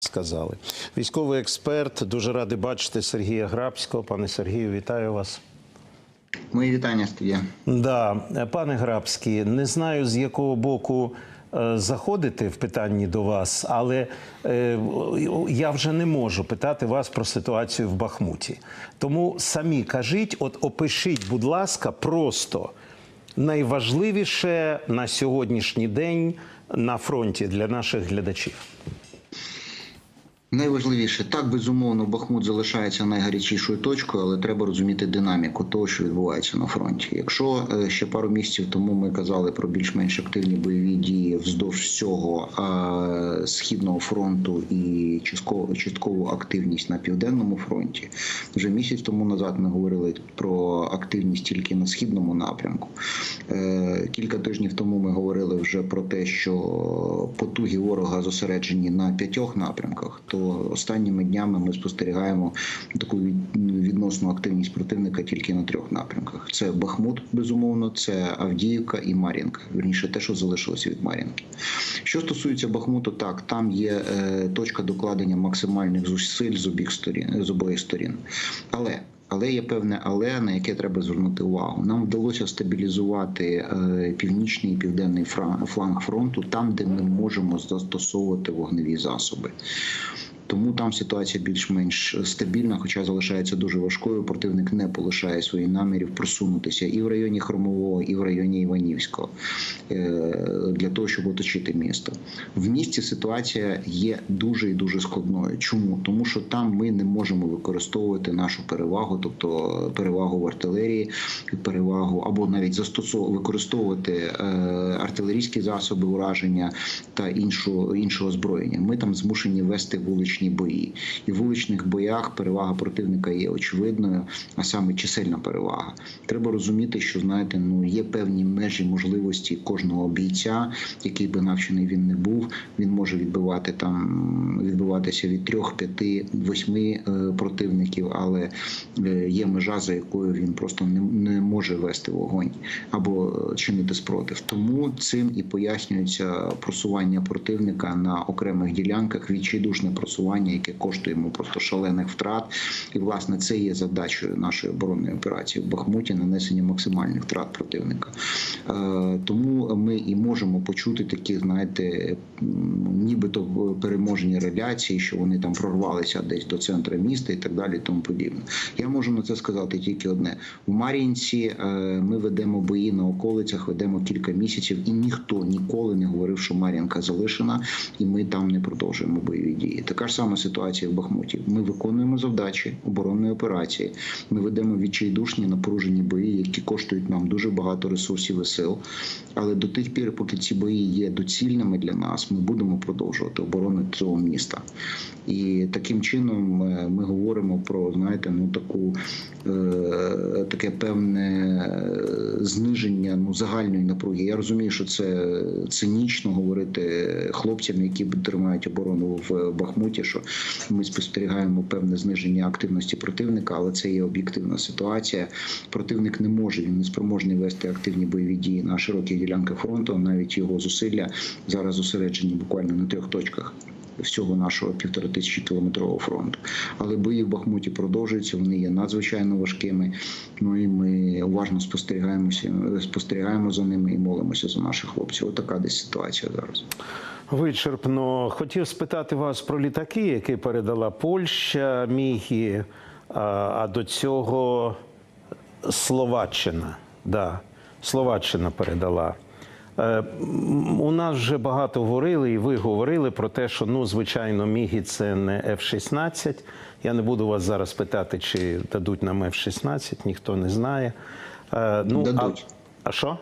сказали. Військовий експерт, дуже радий бачити Сергія Грабського. Пане Сергію, вітаю вас. Мої вітання студія. Да, пане Грабський, не знаю з якого боку е, заходити в питанні до вас, але е, я вже не можу питати вас про ситуацію в Бахмуті. Тому самі кажіть, от опишіть, будь ласка, просто найважливіше на сьогоднішній день на фронті для наших глядачів. Найважливіше так безумовно Бахмут залишається найгарячішою точкою, але треба розуміти динаміку того, що відбувається на фронті. Якщо е, ще пару місяців тому ми казали про більш-менш активні бойові дії вздовж всього е, східного фронту і частково часткову активність на південному фронті, вже місяць тому назад ми говорили про активність тільки на східному напрямку. Е, Кілька тижнів тому ми говорили вже про те, що потуги ворога зосереджені на п'ятьох напрямках. То останніми днями ми спостерігаємо таку відносну активність противника тільки на трьох напрямках: це Бахмут, безумовно, це Авдіївка і Мар'їнка. Вірніше, те, що залишилося від Мар'їнки. Що стосується Бахмуту, так там є е, точка докладення максимальних зусиль з обох сторін з обох сторін, але але є певне але на яке треба звернути увагу. Нам вдалося стабілізувати е, північний і південний фланг фронту там, де ми можемо застосовувати вогневі засоби. Тому там ситуація більш-менш стабільна, хоча залишається дуже важкою. Противник не полишає своїх намірів просунутися і в районі Хромового, і в районі Іванівського для того, щоб оточити місто. В місті ситуація є дуже і дуже складною. Чому тому, що там ми не можемо використовувати нашу перевагу, тобто перевагу в артилерії, перевагу або навіть застосовувати використовувати артилерійські засоби ураження та іншу іншого озброєння. Ми там змушені вести вуличні бої, і в вуличних боях перевага противника є очевидною, а саме чисельна перевага. Треба розуміти, що знаєте, ну є певні межі можливості кожного бійця, який би навчений він не був. Він може відбивати там, відбиватися від трьох, п'яти, восьми противників, але є межа, за якою він просто не, не може вести вогонь або чинити спротив. Тому цим і пояснюється просування противника на окремих ділянках, відчайдушне просування, яке коштує йому просто шалених втрат. І власне це є задачею нашої оборонної операції в Бахмуті нанесення максимальних втрат противника. Тому ми і можемо почути такі, знаєте, нібито переможні реляції, що вони там прорвалися десь до центру міста і так далі. Тому подібне. Я можу на це сказати тільки одне: в Мар'їнці ми ведемо бої на околицях, ведемо кілька місяців, і ніхто ніколи не говорив, що Мар'їнка залишена, і ми там не продовжуємо бойові дії. Така ж сама ситуація в Бахмуті. Ми виконуємо завдачі оборонної операції. Ми ведемо відчайдушні напружені бої, які коштують нам дуже багато ресурсів і сил. Але до тих пір, поки ці бої є доцільними для нас, ми будемо продовжувати оборону цього міста. І таким чином ми говоримо про знаєте, ну таку е, таке певне зниження ну загальної напруги. Я розумію, що це цинічно говорити хлопцям, які тримають оборону в Бахмуті, що ми спостерігаємо певне зниження активності противника, але це є об'єктивна ситуація. Противник не може він не спроможний вести активні бойові дії на широких ділянках фронту. Навіть його зусилля зараз зосереджені буквально на трьох точках. Всього нашого півтора тисячі кілометрового фронту, але бої в Бахмуті продовжуються. Вони є надзвичайно важкими. Ну і ми уважно спостерігаємося, спостерігаємо за ними і молимося за наших хлопців. Отака десь ситуація зараз. Вичерпно хотів спитати вас про літаки, які передала Польща, Мігі, а, до цього Словаччина. Да, Словаччина передала. Е, у нас вже багато говорили, і ви говорили про те, що ну, звичайно, Мігі це не F-16. Я не буду вас зараз питати, чи дадуть нам F-16, ніхто не знає. Е, ну, Дадуть. А, а що?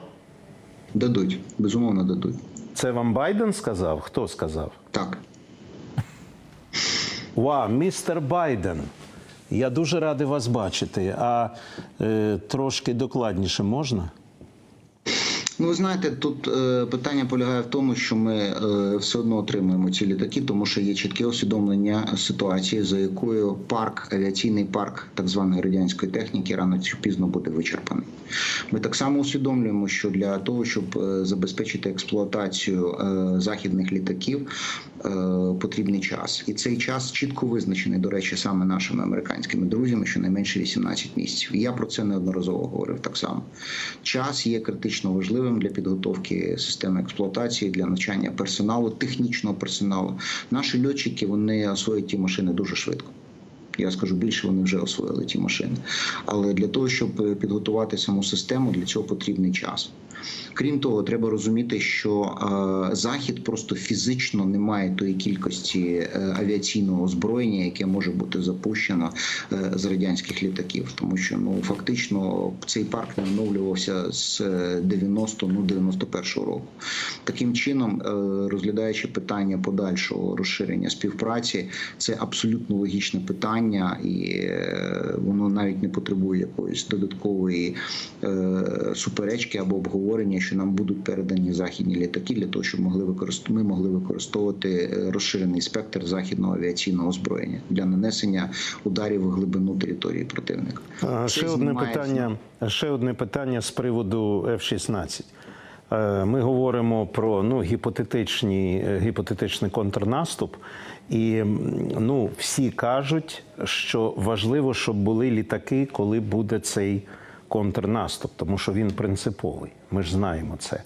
Дадуть, безумовно, дадуть. Це вам Байден сказав? Хто сказав? Так. Вау, містер Байден. Я дуже радий вас бачити. А е, трошки докладніше можна? Ну, ви знаєте, тут е, питання полягає в тому, що ми е, все одно отримуємо ці літаки, тому що є чітке усвідомлення ситуації, за якою парк, авіаційний парк так званої радянської техніки рано чи пізно буде вичерпаний. Ми так само усвідомлюємо, що для того, щоб е, забезпечити експлуатацію е, західних літаків, потрібний час, і цей час чітко визначений, до речі, саме нашими американськими друзями, щонайменше 18 місяців. І я про це неодноразово говорив так само. Час є критично важливим для підготовки системи експлуатації, для навчання персоналу, технічного персоналу. Наші льотчики вони освоюють ті машини дуже швидко. Я скажу більше, вони вже освоїли ті машини. Але для того, щоб підготувати саму систему, для цього потрібний час. Крім того, треба розуміти, що е, захід просто фізично не має тої кількості е, авіаційного озброєння, яке може бути запущено е, з радянських літаків, тому що ну фактично цей парк не оновлювався з 90 ну 91 року. Таким чином, е, розглядаючи питання подальшого розширення співпраці, це абсолютно логічне питання, і е, воно навіть не потребує якоїсь додаткової е, суперечки або обговорення, що нам будуть передані західні літаки для того, щоб могли ми могли використовувати е, розширений спектр західного авіаційного озброєння для нанесення ударів в глибину території противника. А, Це Ще одне питання. Ще одне питання з приводу F-16. Е, Ми говоримо про ну, гіпотетичні, е, гіпотетичний контрнаступ, і ну, всі кажуть, що важливо, щоб були літаки, коли буде цей контрнаступ, тому що він принциповий. Ми ж знаємо це.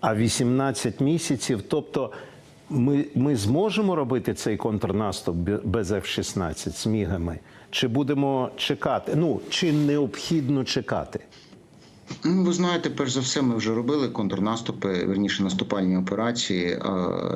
А 18 місяців, тобто ми, ми зможемо робити цей контрнаступ без F-16 з мігами? Чи будемо чекати? Ну, чи необхідно чекати? Ну, ви знаєте, перш за все, ми вже робили контрнаступи, верніше наступальні операції.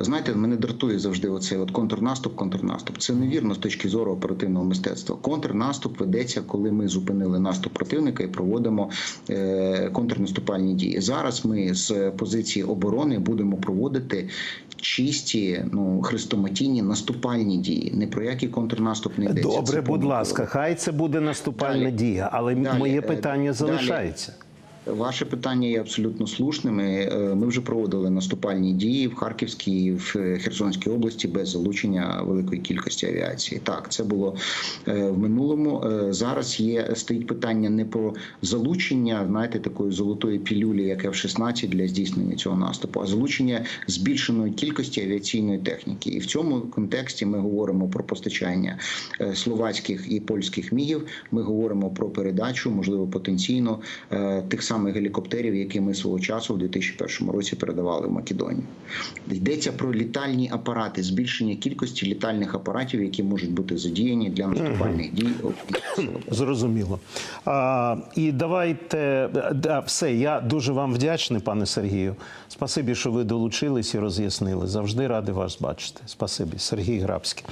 Знаєте, мене дратує завжди оцей от контрнаступ, контрнаступ. Це невірно з точки зору оперативного мистецтва. Контрнаступ ведеться, коли ми зупинили наступ противника і проводимо е, контрнаступальні дії. Зараз ми з позиції оборони будемо проводити. Чисті, ну хрестоматійні наступальні дії. Не про який контрнаступ не йдеться. Це Добре, будь ласка, хай це буде наступальна Далі. дія, але Далі, моє е, питання далі. залишається. Ваше питання є абсолютно слушним. І, е, Ми вже проводили наступальні дії в Харківській і в Херсонській області без залучення великої кількості авіації. Так, це було е, в минулому. Е, Зараз є стоїть питання не про залучення, знаєте, такої золотої пілюлі, як F-16 для здійснення цього наступу, а залучення збільшеної кількості авіаційної техніки. І в цьому контексті ми говоримо про постачання е, словацьких і польських мігів. Ми говоримо про передачу, можливо, потенційно е, тих самих гелікоптерів, які ми свого часу в 2001 році передавали в Македонію. Йдеться про літальні апарати, збільшення кількості літальних апаратів, які можуть бути задіяні для наступальних дій. Зрозуміло. А, і давайте да, все. Я дуже вам вдячний, пане Сергію. Спасибі, що ви долучились і роз'яснили. Завжди радий вас бачити. Спасибі, Сергій Грабський.